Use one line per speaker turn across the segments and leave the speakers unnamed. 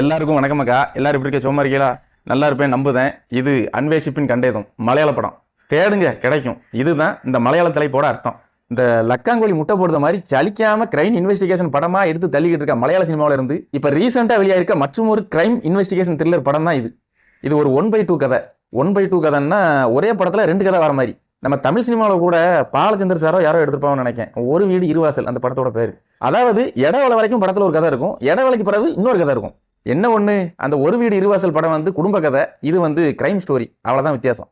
எல்லாருக்கும் வணக்கமக்கா எல்லாரும் இப்படி இருக்க சும்மா இருக்கீங்களா? நல்லா இருப்பேன் நம்புதேன். இது அன்வேஷிப்பின் கண்டேதம். மலையாள படம். தேடுங்க கிடைக்கும். இதுதான் இந்த மலையாள தலைப்போட அர்த்தம். இந்த லக்காங்கோழி முட்டை போடுற மாதிரி சலிக்காம கிரைம் இன்வெஸ்டிகேஷன் படமா எடுத்து தள்ளிக்கிட்டு இருக்க மலையாள சினிமாவில இருந்து இப்போ ரீசெண்டாக வெளியாயிருக்க மற்றும் ஒரு கிரைம் இன்வெஸ்டிகேஷன் த்ரில்லர் படம் தான் இது. இது ஒரு ஒன் பை டூ கதை. ஒன் பை டூ கதைன்னா ஒரே படத்தில் ரெண்டு கதை வர மாதிரி. நம்ம தமிழ் சினிமாவில் கூட பாலச்சந்தர் சாரோ யாரோ எடுத்திருப்பாங்கன்னு நினைக்கிறேன் ஒரு வீடு இருவாசல் அந்த படத்தோட பேர். அதாவது இடவேளை வரைக்கும் படத்தில் ஒரு கதை இருக்கும். இடவளைக்கு பிறகு இன்னொரு கதை இருக்கும். என்ன ஒன்று அந்த ஒரு வீடு இருவாசல் படம் வந்து குடும்ப கதை. இது வந்து கிரைம் ஸ்டோரி அவ்வளோதான் வித்தியாசம்.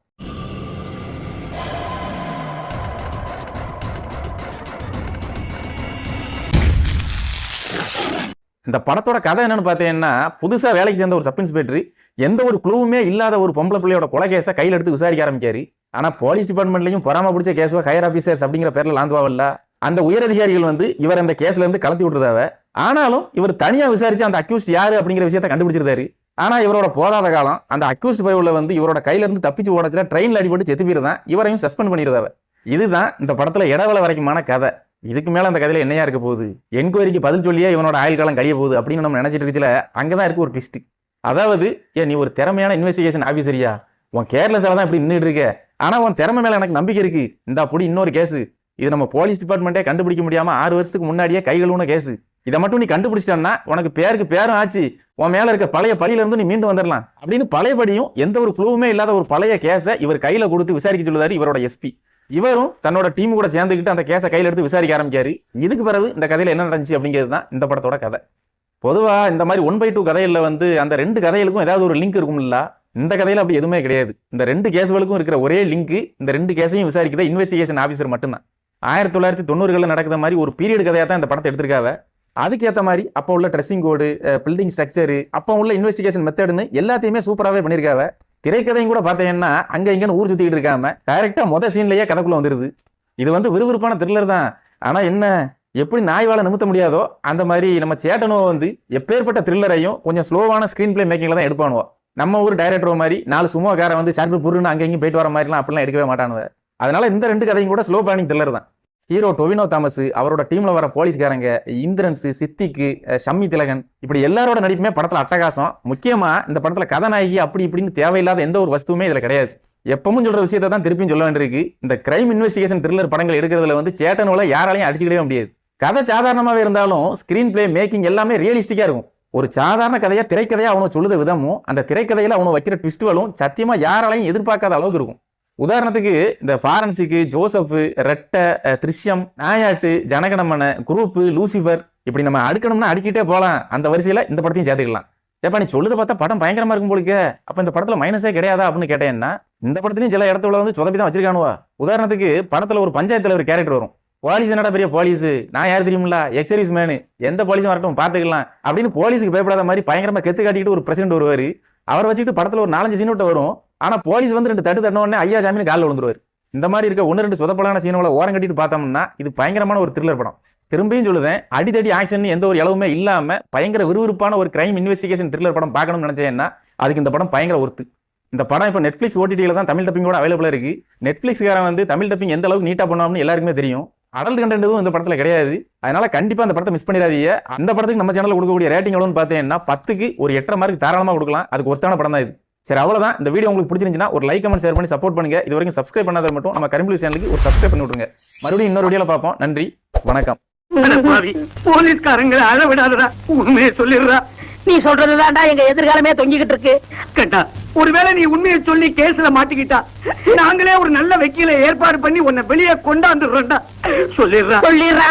இந்த படத்தோட கதை என்னன்னு பார்த்தீங்கன்னா புதுசாக வேலைக்கு சேர்ந்த ஒரு சப் இன்ஸ்பெக்டர் எந்த ஒரு குழுவுமே இல்லாத ஒரு பொம்பளை பிள்ளையோட கொலை கேஸை கையில் எடுத்து விசாரிக்க ஆரம்பிக்காரு. ஆனால் போலீஸ் டிபார்ட்மெண்ட்லையும் பொறாம பிடிச்ச கேஸுவா ஹையர் ஆஃபீஸர்ஸ் அப்படிங்கிற பேரில் லாந்துவாவில்ல அந்த உயரதிகாரிகள் வந்து இவர் அந்த கேஸ்லேருந்து கலத்தி விட்டுறதாவ ஆனாலும் இவர் தனியாக விசாரிச்சு அந்த அக்யூஸ்ட் யாரு அப்படிங்கிற விஷயத்தை கண்டுபிடிச்சிருந்தாரு. ஆனால் இவரோட போதாத காலம் அந்த அக்யூஸ்ட் பைவுல வந்து இவரோட கையிலேருந்து தப்பிச்சு ஓடச்சுல ட்ரெயினில் அடிபட்டு செத்து போயிருந்தான். இவரையும் சஸ்பெண்ட் பண்ணிடுதாவ இதுதான் இந்த படத்தில் இடவேளை வரைக்குமான கதை. இதுக்கு மேலே அந்த கதையில் என்னையா இருக்க போகுது? என்கொயரிக்கு பதில் சொல்லியே இவனோட ஆயுள் காலம் கழிய போகுது அப்படின்னு நம்ம நினச்சிட்டு இருக்கல அங்கே தான் இருக்குது ஒரு ட்விஸ்ட் அதாவது ஏன் நீ ஒரு திறமையான இன்வெஸ்டிகேஷன் ஆஃபீஸரியா உன் கேர்லெஸ்ஸாக தான் இப்படி நின்றுட்டு இருக்க. ஆனால் உன் திறமை மேலே எனக்கு நம்பிக்கை இருக்குது இந்த அப்படி இன்னொரு கேஸு இது நம்ம போலீஸ் டிபார்ட்மெண்ட்டே கண்டுபிடிக்க முடியாமல் ஆறு வருஷத்துக்கு முன்னாடியே கைகளுன கேஸு இதை மட்டும் நீ கண்டுபிடிச்சிட்டன்னா உனக்கு பேருக்கு பேரும் ஆச்சு. உன் மேல இருக்க பழைய பழியிலிருந்து நீ மீண்டு வந்துடலாம் அப்படின்னு பழைய படியும் எந்த ஒரு குழுவுமே இல்லாத ஒரு பழைய கேஸை இவர் கையில கொடுத்து விசாரிக்க சொல்லுதாரு இவரோட எஸ்பி இவரும் தன்னோட டீம் கூட சேர்ந்துக்கிட்டு அந்த கேஸை கையில எடுத்து விசாரிக்க ஆரம்பிக்காரு. இதுக்கு பிறகு இந்த கதையில என்ன நடந்துச்சு அப்படிங்கிறது தான் இந்த படத்தோட கதை. பொதுவா இந்த மாதிரி ஒன் பை டூ கதையில வந்து அந்த ரெண்டு கதைகளுக்கும் ஏதாவது ஒரு லிங்க் இருக்கும்ல இந்த கதையில அப்படி எதுவுமே கிடையாது. இந்த ரெண்டு கேஸ்களுக்கும் இருக்கிற ஒரே லிங்க் இந்த ரெண்டு கேஸையும் விசாரிக்கிற இன்வெஸ்டிகேஷன் ஆஃபீஸர் மட்டும்தான். ஆயிரத்தி தொள்ளாயிரத்தி தொண்ணூறுகளில் நடக்கிற மாதிரி ஒரு பீரியட் கதையாக தான் இந்த படத்தை எடுத்திருக்காவ. அதுக்கேற்ற மாதிரி அப்போ உள்ள ட்ரெஸ்ஸிங் கோடு பில்டிங் ஸ்ட்ரக்சரு அப்போ உள்ள இன்வெஸ்டிகேஷன் மெத்தட்னு எல்லாத்தையுமே சூப்பராகவே பண்ணியிருக்காவ திரைக்கதையும் கூட பார்த்தீங்கன்னா அங்கே இங்கேன்னு ஊர் சுற்றிக்கிட்டு இருக்காம டைரெக்டாக மொதல் சீன்லேயே கதைக்குள்ளே வந்துடுது இது வந்து விறுவிறுப்பான த்ரில்லர் தான். ஆனால் என்ன எப்படி நாய் வாழை நிமித்த முடியாதோ அந்த மாதிரி நம்ம சேட்டனோ வந்து எப்பேற்பட்ட த்ரில்லரையும் கொஞ்சம் ஸ்லோவான ஸ்க்ரீன் பிளே மேக்கிங்கில் தான் எடுப்பானுவோ. நம்ம ஊர் டைரக்டர் மாதிரி நாலு சும்மாக்காரன் வந்து சர்ப்பு புருன்னு அங்கே இங்கேயும் போயிட்டு வர மாதிரிலாம் அப்படிலாம் எடுக்கவே மாட்டானுவ. அதனால இந்த ரெண்டு கதையும் கூட ஸ்லோ பிளானிங் த்ரில்லர் தான். ஹீரோ டொவினோ தாமஸ் அவரோட டீம்ல வர போலீஸ்காரங்க இந்திரன்ஸ் சித்திக்கு ஷம்மி திலகன் இப்படி எல்லாரோட நடிப்புமே படத்துல அட்டகாசம். முக்கியமா இந்த படத்துல கதாநாயகி அப்படி இப்படின்னு தேவையில்லாத எந்த ஒரு வஸ்துவுமே இதுல கிடையாது. எப்பவும் சொல்ற விஷயத்தை தான் திருப்பியும் சொல்ல வேண்டியிருக்கு. இந்த கிரைம் இன்வெஸ்டிகேஷன் த்ரில்லர் படங்கள் எடுக்கிறதுல வந்து சேட்டனோல யாராலையும் அடிச்சுக்கிடவே முடியாது. கதை சாதாரணமாகவே இருந்தாலும் ஸ்கிரீன் பிளே மேக்கிங் எல்லாமே ரியலிஸ்டிக்காக இருக்கும். ஒரு சாதாரண கதையாக திரைக்கதையாக அவனை சொல்லுத விதமும் அந்த திரைக்கதையில் அவனை வைக்கிற ட்விஸ்ட்களும் சத்தியமாக யாராலையும் எதிர்பார்க்காத அளவுக்கு இருக்கும். உதாரணத்துக்கு இந்த ஃபாரன்சிக்கு ஜோசப் ரெட்டை திருஷ்யம் நாயாட்டு ஜனகணமன குரூப்பு லூசிஃபர் இப்படி நம்ம அடுக்கணும்னா அடுக்கிட்டே போகலாம். அந்த வரிசையில் இந்த படத்தையும் சேர்த்துக்கலாம். ஏப்பா நீ சொல்லுது பார்த்தா படம் பயங்கரமா இருக்கும் போலிக்க அப்போ இந்த படத்துல மைனஸே கிடையாதா அப்படின்னு கேட்டேன்னா இந்த படத்துலையும் சில இடத்துல வந்து சொதப்பி தான் வச்சிருக்கானுவா. உதாரணத்துக்கு படத்துல ஒரு பஞ்சாயத்துல ஒரு கேரக்டர் வரும். போலீஸ் என்னடா பெரிய போலீஸ் நான் யார் தெரியுமில்ல? எக்ஸர்வீஸ் மேனு எந்த போலீஸும் வரட்டும் பார்த்துக்கலாம். அப்படின்னு போலீஸுக்கு பயப்படாத மாதிரி பயங்கரமா கெத்து காட்டிக்கிட்டு ஒரு பிரசிடென்ட் வருவார். அவரை வச்சுக்கிட்டு படத்தில் ஒரு நாலஞ்சு சீன் விட்ட வரும். ஆனால் போலீஸ் வந்து ரெண்டு தட்டு தட்டின உடனே ஐயா ஜாமீன் காலில் விழுந்துருவார். இந்த மாதிரி இருக்க ஒன்று ரெண்டு சொதப்பலான சீனோட ஓரம் கட்டிட்டு பார்த்தோம்னா இது பயங்கரமான ஒரு த்ரில்லர் படம். திரும்பியும் சொல்லுவேன் அடித்தடி ஆக்ஷன் எந்த ஒரு இளவுமே இல்லாமல் பயங்கர விறுவிறுப்பான ஒரு கிரைம் இன்வெஸ்டிகேஷன் த்ரில்லர் படம் பார்க்கணும்னு நினச்சேன்னா அதுக்கு இந்த படம் பயங்கர ஒர்த்து இந்த படம் இப்போ நெட்ஃப்ளிக்ஸ் ஓடிடியில் தான் தமிழ் டப்பிங்கோட அவைலபிளாக இருக்குது நெட்ஃப்ளிக்ஸ்காரன் வந்து தமிழ் டப்பிங் எந்த அளவுக்கு நீட்டாக பண்ணுவான்னு எல்லாருக்குமே தெரியும். அடல்ட் கண்டென்ட் எதுவும் இந்த படத்தில் கிடையாது. அதனால கண்டிப்பாக அந்த படத்தை மிஸ் பண்ணிடாதீங்க. அந்த படத்துக்கு நம்ம சேனலில் கொடுக்கக்கூடிய ரேட்டிங் எவ்வளோன்னு பார்த்தீங்கன்னா பத்துக்கு ஒரு எட்டரை மார்க் தாராளமாக கொடுக்கலாம். அதுக்கு ஒருத்தான படம் தான் இது. சரி அவ்வளவுதான். இந்த வீடியோ உங்களுக்கு பிடிச்சிருந்துச்சுன்னா ஒரு லைக் கமெண்ட் ஷேர் பண்ணி சப்போர்ட் பண்ணுங்க. இது வரைக்கும் சப்ஸ்கிரைப் பண்ணாத மட்டும் நம்ம கரிம்புலி சேனலுக்கு ஒரு சப்ஸ்கிரைப் பண்ணி விட்டுருங்க. மறுபடியும் இன்னொரு வீடியோல பார்ப்போம். நன்றி வணக்கம்.
பாவி போலீஸ்காரங்களை அழ விடாதடா. உண்மையை சொல்லிடுறா.
நீ சொல்றதுதான்டா எங்க எதிர்காலமே தொங்கிக்கிட்டு இருக்கு.
கேட்டா ஒருவேளை நீ உண்மையை சொல்லி கேஸ்ல மாட்டிக்கிட்டா நாங்களே ஒரு நல்ல வக்கீலை ஏற்பாடு பண்ணி உன்னை வெளியே கொண்டாந்துடுறோம்டா. சொல்லிடுறா.
சொல்லிடுறா.